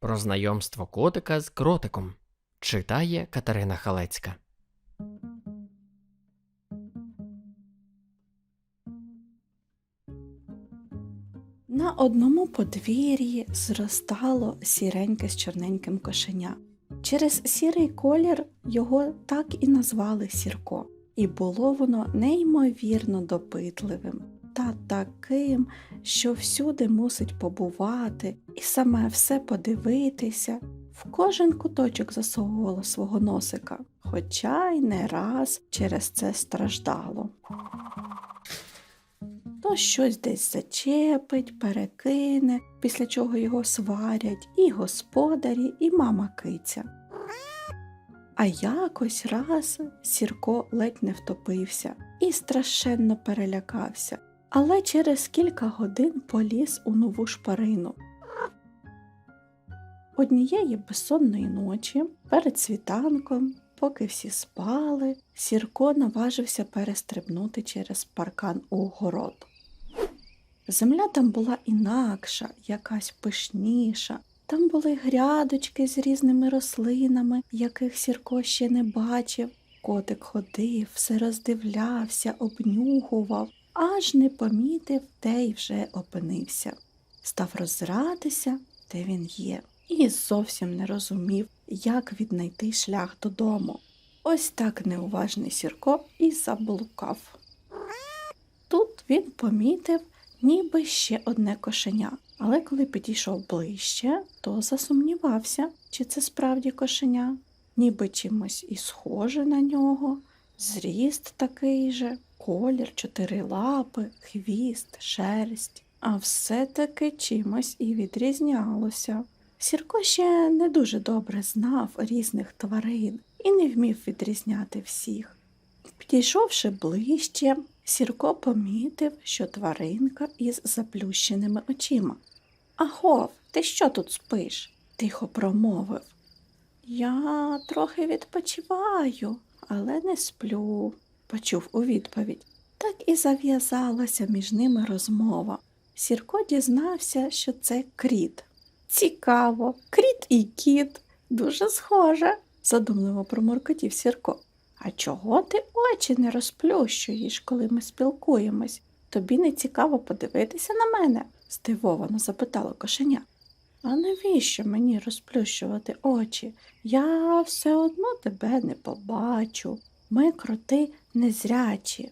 Про знайомство котика з кротиком читає Катерина Халецька. На одному подвір'ї зростало сіреньке з чорненьким кошеня. Через сірий колір його так і назвали Сірко, і було воно неймовірно допитливим та таким, що всюди мусить побувати і саме все подивитися. В кожен куточок засовувало свого носика, хоча й не раз через це страждало то щось десь зачепить, перекине, після чого його сварять і господарі, і мама киця. А якось раз Сірко ледь не втопився і страшенно перелякався, але через кілька годин поліз у нову шпарину. Однієї безсонної ночі перед світанком, поки всі спали, Сірко наважився перестрибнути через паркан у город. Земля там була інакша, якась пишніша. Там були грядочки з різними рослинами, яких Сірко ще не бачив. Котик ходив, все роздивлявся, обнюхував, аж не помітив, де й вже опинився. Став роззиратися, де він є, і зовсім не розумів, як віднайти шлях додому. Ось так неуважний Сірко і заблукав. Тут він помітив ніби ще одне кошеня, але коли підійшов ближче, то засумнівався, чи це справді кошеня, ніби чимось і схоже на нього, зріст такий же, колір, чотири лапи, хвіст, шерсть, а все-таки чимось і відрізнялося. Сірко ще не дуже добре знав різних тварин і не вмів відрізняти всіх. Підійшовши ближче, Сірко помітив, що тваринка із заплющеними очима. Агов, ти що тут спиш? тихо промовив. Я трохи відпочиваю, але не сплю, почув у відповідь. Так і зав'язалася між ними розмова. Сірко дізнався, що це кріт. Цікаво, кріт і кіт, дуже схоже, задумливо проморкотів Сірко. А чого ти очі не розплющуєш, коли ми спілкуємось? Тобі не цікаво подивитися на мене? здивовано запитало кошеня. А навіщо мені розплющувати очі? Я все одно тебе не побачу. Ми кроти незрячі.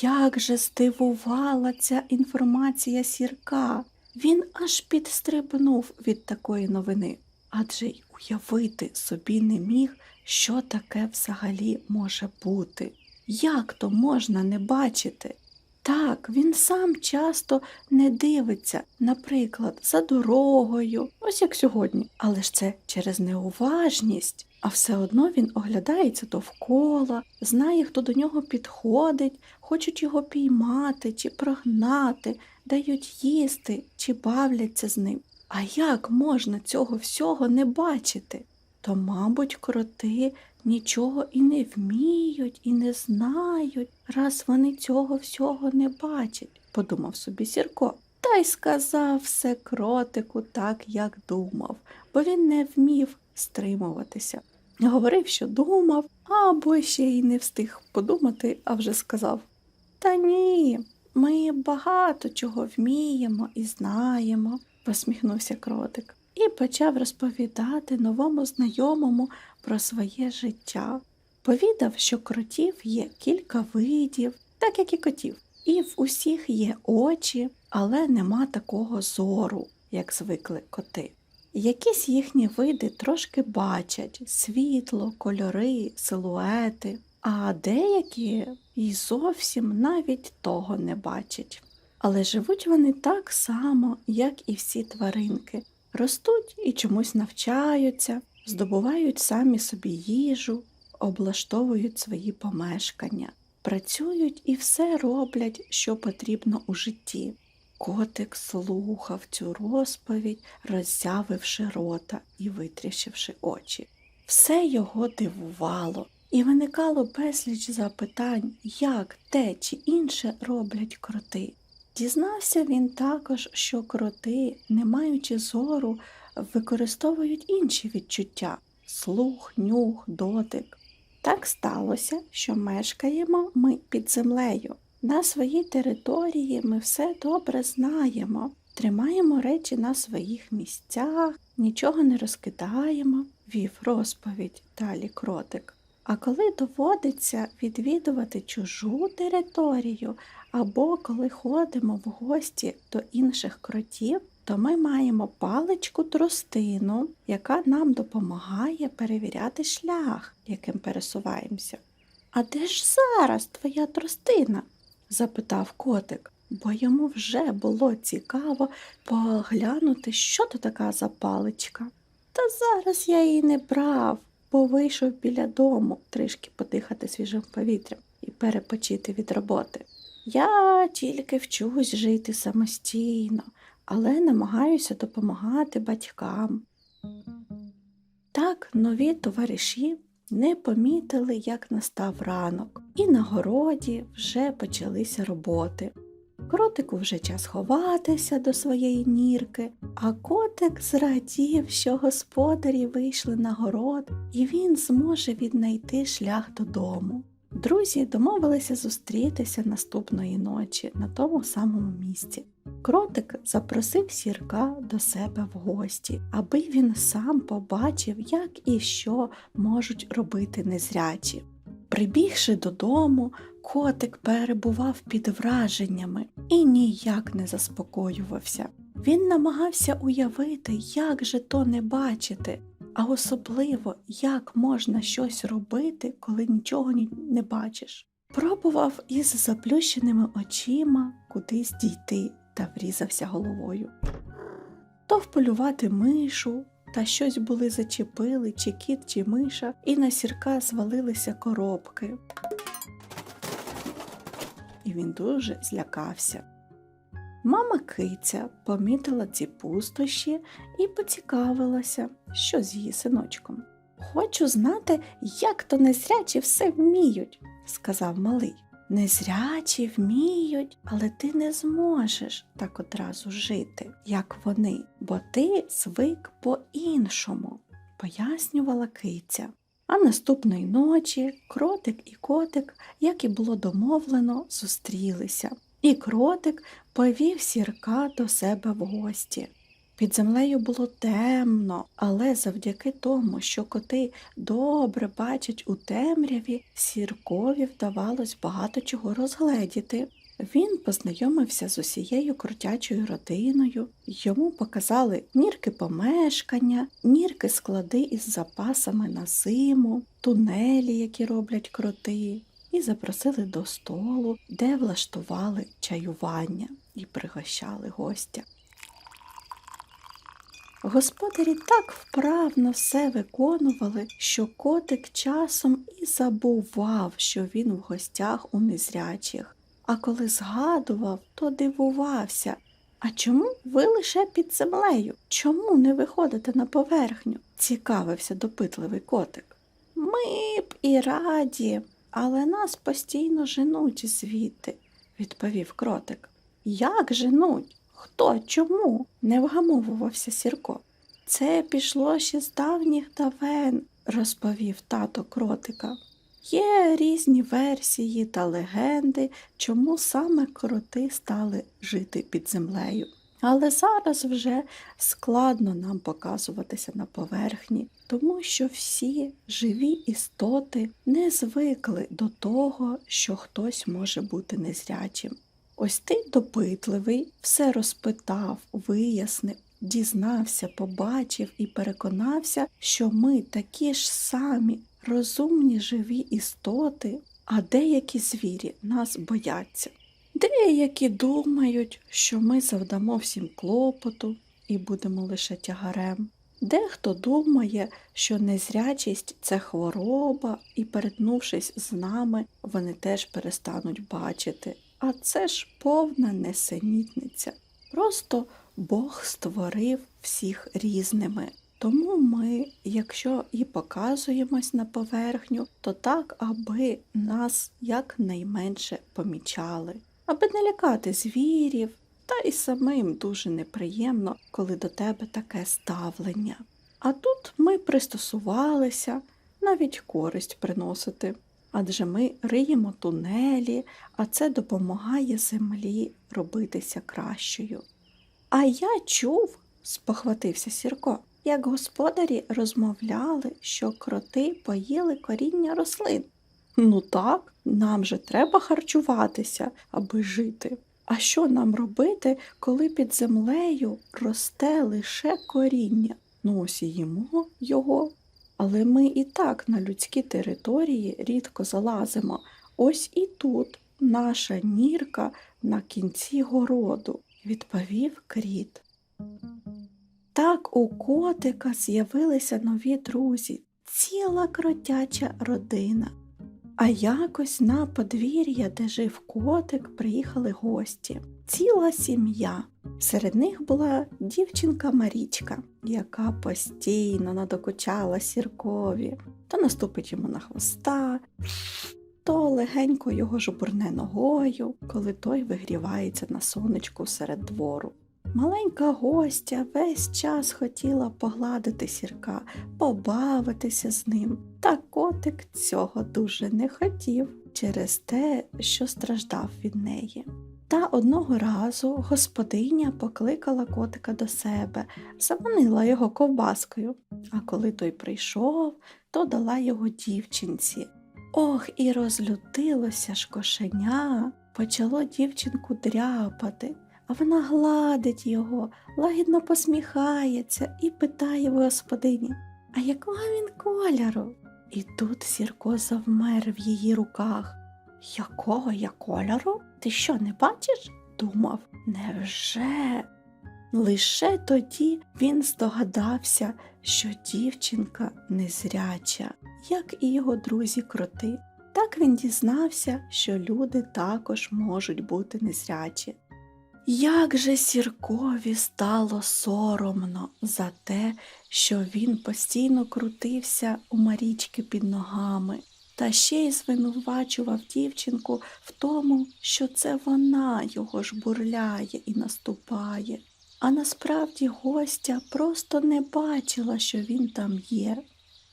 Як же здивувала ця інформація сірка. Він аж підстрибнув від такої новини, адже й уявити собі не міг, що таке взагалі може бути? Як то можна не бачити? Так, він сам часто не дивиться, наприклад, за дорогою, ось як сьогодні, але ж це через неуважність, а все одно він оглядається довкола, знає, хто до нього підходить, хочуть його піймати чи прогнати, дають їсти чи бавляться з ним. А як можна цього всього не бачити? то, мабуть, кроти нічого і не вміють, і не знають, раз вони цього всього не бачать, подумав собі Сірко. Та й сказав все кротику так, як думав, бо він не вмів стримуватися. Говорив, що думав, або ще й не встиг подумати, а вже сказав Та ні, ми багато чого вміємо і знаємо, посміхнувся кротик і почав розповідати новому знайомому про своє життя. Повідав, що кротів є кілька видів, так як і котів, і в усіх є очі, але нема такого зору, як звикли коти. Якісь їхні види трошки бачать світло, кольори, силуети, а деякі й зовсім навіть того не бачать. Але живуть вони так само, як і всі тваринки, Ростуть і чомусь навчаються, здобувають самі собі їжу, облаштовують свої помешкання, працюють і все роблять, що потрібно у житті. Котик слухав цю розповідь, роззявивши рота і витріщивши очі. Все його дивувало, і виникало безліч запитань, як те чи інше роблять кроти. Дізнався він також, що кроти, не маючи зору, використовують інші відчуття слух, нюх, дотик. Так сталося, що мешкаємо ми під землею. На своїй території ми все добре знаємо, тримаємо речі на своїх місцях, нічого не розкидаємо, вів розповідь далі кротик. А коли доводиться відвідувати чужу територію, або коли ходимо в гості до інших кротів, то ми маємо паличку тростину, яка нам допомагає перевіряти шлях, яким пересуваємося. А де ж зараз твоя тростина? Запитав котик, бо йому вже було цікаво поглянути, що то така за паличка. Та зараз я її не брав, бо вийшов біля дому трішки подихати свіжим повітрям і перепочити від роботи. Я тільки вчусь жити самостійно, але намагаюся допомагати батькам. Так нові товариші не помітили, як настав ранок, і на городі вже почалися роботи. Кротику вже час ховатися до своєї нірки, а котик зрадів, що господарі вийшли на город, і він зможе віднайти шлях додому. Друзі домовилися зустрітися наступної ночі на тому самому місці. Кротик запросив сірка до себе в гості, аби він сам побачив, як і що можуть робити незрячі. Прибігши додому, котик перебував під враженнями і ніяк не заспокоювався. Він намагався уявити, як же то не бачити, а особливо, як можна щось робити, коли нічого не бачиш. Пробував із заплющеними очима кудись дійти та врізався головою. То вполювати мишу, та щось були зачепили, чи кіт, чи миша, і на сірка звалилися коробки. І він дуже злякався. Мама киця помітила ці пустощі і поцікавилася, що з її синочком. Хочу знати, як то незрячі все вміють, сказав малий. Незрячі вміють, але ти не зможеш так одразу жити, як вони, бо ти звик по-іншому, пояснювала киця. А наступної ночі кротик і котик, як і було домовлено, зустрілися. І кротик повів сірка до себе в гості. Під землею було темно, але завдяки тому, що коти добре бачать у темряві, сіркові вдавалось багато чого розгледіти. Він познайомився з усією крутячою родиною, йому показали нірки помешкання, нірки склади із запасами на зиму, тунелі, які роблять кроти, і запросили до столу, де влаштували чаювання і пригощали гостя. Господарі так вправно все виконували, що котик часом і забував, що він в гостях у незрячих. А коли згадував, то дивувався. А чому ви лише під землею? Чому не виходите на поверхню? цікавився допитливий котик. Ми б і раді, але нас постійно женуть звідти, відповів кротик. Як женуть? Хто чому? не вгамовувався Сірко. Це пішло ще з давніх давен, розповів тато кротика. Є різні версії та легенди, чому саме кроти стали жити під землею. Але зараз вже складно нам показуватися на поверхні, тому що всі живі істоти не звикли до того, що хтось може бути незрячим. Ось ти допитливий, все розпитав, вияснив, дізнався, побачив і переконався, що ми такі ж самі розумні живі істоти, а деякі звірі нас бояться. Деякі думають, що ми завдамо всім клопоту і будемо лише тягарем. Дехто думає, що незрячість це хвороба, і, перетнувшись з нами, вони теж перестануть бачити. А це ж повна несенітниця. Просто Бог створив всіх різними. Тому ми, якщо і показуємось на поверхню, то так, аби нас якнайменше помічали. аби не лякати звірів, та й самим дуже неприємно, коли до тебе таке ставлення. А тут ми пристосувалися навіть користь приносити, адже ми риємо тунелі, а це допомагає землі робитися кращою. А я чув, спохватився Сірко, як господарі розмовляли, що кроти поїли коріння рослин. Ну так, нам же треба харчуватися, аби жити. А що нам робити, коли під землею росте лише коріння? Ну ось його. Але ми і так на людські території рідко залазимо. Ось і тут наша нірка на кінці городу, відповів кріт. Так у котика з'явилися нові друзі, ціла кротяча родина. А якось на подвір'я, де жив котик, приїхали гості. Ціла сім'я. Серед них була дівчинка Марічка, яка постійно надокучала сіркові, то наступить йому на хвоста, то легенько його жбурне ногою, коли той вигрівається на сонечку серед двору. Маленька гостя весь час хотіла погладити сірка, побавитися з ним. Та котик цього дуже не хотів через те, що страждав від неї. Та одного разу господиня покликала котика до себе, заманила його ковбаскою, а коли той прийшов, то дала його дівчинці. Ох, і розлютилося ж кошеня, почало дівчинку дряпати, а вона гладить його, лагідно посміхається і питає в господині, а якого він кольору? І тут Сірко завмер в її руках. Якого я кольору? Ти що не бачиш? думав. Невже? Лише тоді він здогадався, що дівчинка незряча, як і його друзі кроти. Так він дізнався, що люди також можуть бути незрячі. Як же Сіркові стало соромно за те, що він постійно крутився у Марічки під ногами, та ще й звинувачував дівчинку в тому, що це вона його жбурляє і наступає. А насправді гостя просто не бачила, що він там є.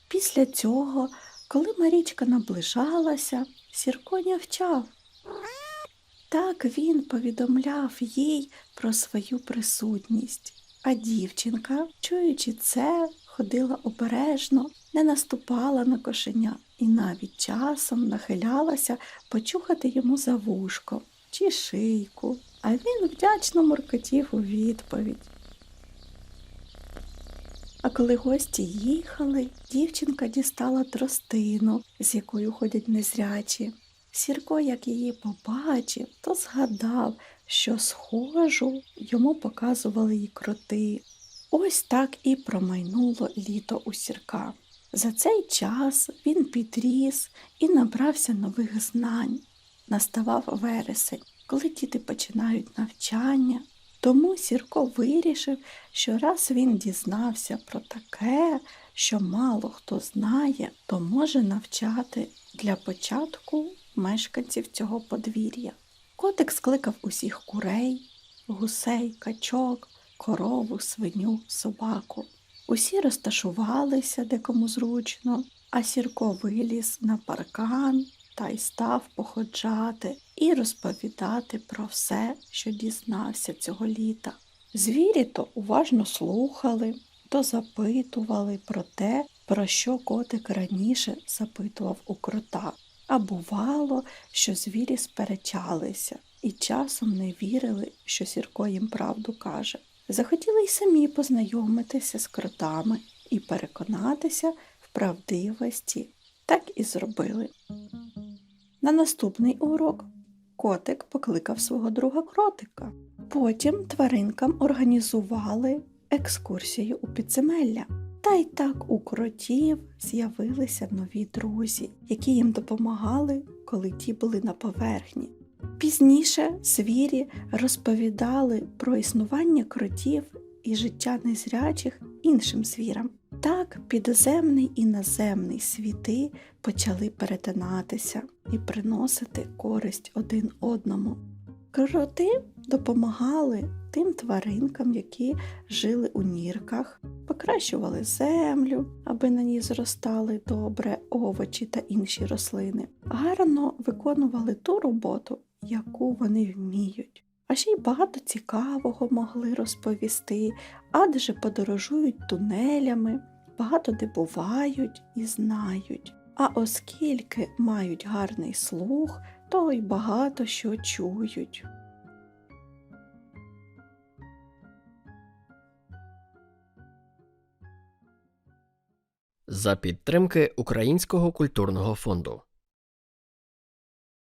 Після цього, коли Марічка наближалася, Сірко нявчав. Так він повідомляв їй про свою присутність, а дівчинка, чуючи це, ходила обережно, не наступала на кошеня і навіть часом нахилялася почухати йому за вушко чи шийку, а він вдячно муркотів у відповідь. А коли гості їхали, дівчинка дістала тростину, з якою ходять незрячі. Сірко, як її побачив, то згадав, що схожу йому показували її кроти. Ось так і промайнуло літо у сірка. За цей час він підріс і набрався нових знань. Наставав вересень, коли діти починають навчання. Тому Сірко вирішив, що раз він дізнався про таке, що мало хто знає, то може навчати для початку мешканців цього подвір'я. Котик скликав усіх курей, гусей, качок, корову, свиню, собаку. Усі розташувалися де кому зручно, а Сірко виліз на паркан та й став походжати і розповідати про все, що дізнався цього літа. Звірі то уважно слухали, то запитували про те, про що котик раніше запитував у крота. А бувало, що звірі сперечалися і часом не вірили, що Сірко їм правду каже. Захотіли й самі познайомитися з кротами і переконатися в правдивості. Так і зробили. На наступний урок котик покликав свого друга кротика. Потім тваринкам організували екскурсію у підземелля. Та й так у кротів з'явилися нові друзі, які їм допомагали, коли ті були на поверхні. Пізніше звірі розповідали про існування кротів і життя незрячих іншим звірам. Так підземний і наземний світи почали перетинатися і приносити користь один одному. Кроти допомагали тим тваринкам, які жили у нірках, покращували землю, аби на ній зростали добре овочі та інші рослини, гарно виконували ту роботу, яку вони вміють. А ще й багато цікавого могли розповісти, адже подорожують тунелями, багато де бувають і знають. А оскільки мають гарний слух, то й багато що чують. За підтримки Українського культурного фонду.